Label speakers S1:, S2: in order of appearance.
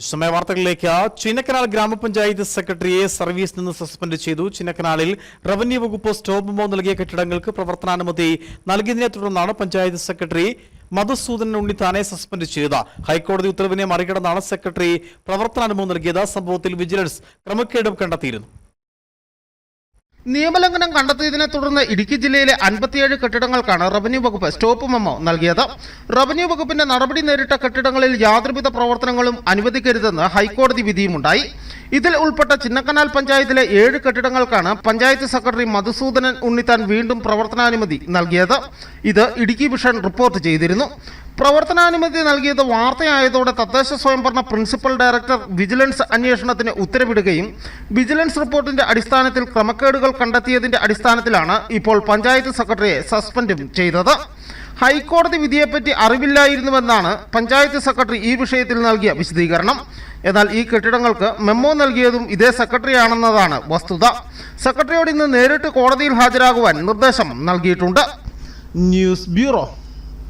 S1: വിശദമായ വാർത്തകളിലേക്ക് ചിന്നക്കനാൽ ഗ്രാമപഞ്ചായത്ത് സെക്രട്ടറിയെ സർവീസിൽ നിന്ന് സസ്പെൻഡ് ചെയ്തു. ചിന്നക്കനാലിൽ റവന്യൂ വകുപ്പ് സ്റ്റോപ്പ് മോ നൽകിയ കെട്ടിടങ്ങൾക്ക് പ്രവർത്തനാനുമതി നൽകിയതിനെ തുടർന്നാണ് പഞ്ചായത്ത് സെക്രട്ടറി മധുസൂദനൻ ഉണ്ണിത്താനെ സസ്പെൻഡ് ചെയ്തത്. ഹൈക്കോടതി ഉത്തരവിനെ മറികടന്നാണ് സെക്രട്ടറി പ്രവർത്തനാനുമതി നൽകിയത്. സംഭവത്തിൽ വിജിലൻസ് ക്രമക്കേടും കണ്ടെത്തിയിരുന്നു.
S2: നിയമലംഘനം കണ്ടെത്തിയതിനെ തുടർന്ന് ഇടുക്കി ജില്ലയിലെ അൻപത്തിയേഴ് കെട്ടിടങ്ങൾക്കാണ് റവന്യൂ വകുപ്പ് സ്റ്റോപ്പ് മെമ്മോ നൽകിയത്. റവന്യൂ വകുപ്പിന്റെ നടപടി നേരിട്ട കെട്ടിടങ്ങളിൽ യാതൊരുവിധ പ്രവർത്തനങ്ങളും അനുവദിക്കരുതെന്ന് ഹൈക്കോടതി വിധിയുമുണ്ടായി. ഇതിൽ ഉൾപ്പെട്ട ചിന്നക്കനാൽ പഞ്ചായത്തിലെ ഏഴ് കെട്ടിടങ്ങൾക്കാണ് പഞ്ചായത്ത് സെക്രട്ടറി മധുസൂദനൻ ഉണ്ണിത്താൻ വീണ്ടും പ്രവർത്തനാനുമതി നൽകിയത്. ഇത് ഇടുക്കി വിഷൻ റിപ്പോർട്ട് ചെയ്തിരുന്നു. പ്രവർത്തനാനുമതി നൽകിയത് വാർത്തയായതോടെ തദ്ദേശ സ്വയംഭരണ പ്രിൻസിപ്പൽ ഡയറക്ടർ വിജിലൻസ് അന്വേഷണത്തിന് ഉത്തരവിടുകയും വിജിലൻസ് റിപ്പോർട്ടിന്റെ അടിസ്ഥാനത്തിൽ ക്രമക്കേടുകൾ കണ്ടെത്തിയതിന്റെ അടിസ്ഥാനത്തിലാണ് ഇപ്പോൾ പഞ്ചായത്ത് സെക്രട്ടറിയെ സസ്പെൻഡും ചെയ്തത്. ഹൈക്കോടതി വിധിയെപ്പറ്റി അറിവില്ലായിരുന്നുവെന്നാണ് പഞ്ചായത്ത് സെക്രട്ടറി ഈ വിഷയത്തിൽ നൽകിയ വിശദീകരണം. എന്നാൽ ഈ കെട്ടിടങ്ങൾക്ക് മെമ്മോ നൽകിയതും ഇതേ സെക്രട്ടറിയാണെന്നതാണ് വസ്തുത. സെക്രട്ടറിയോട് ഇന്ന് നേരിട്ട് കോടതിയിൽ ഹാജരാകുവാൻ നിർദ്ദേശം നൽകിയിട്ടുണ്ട്. News bureau.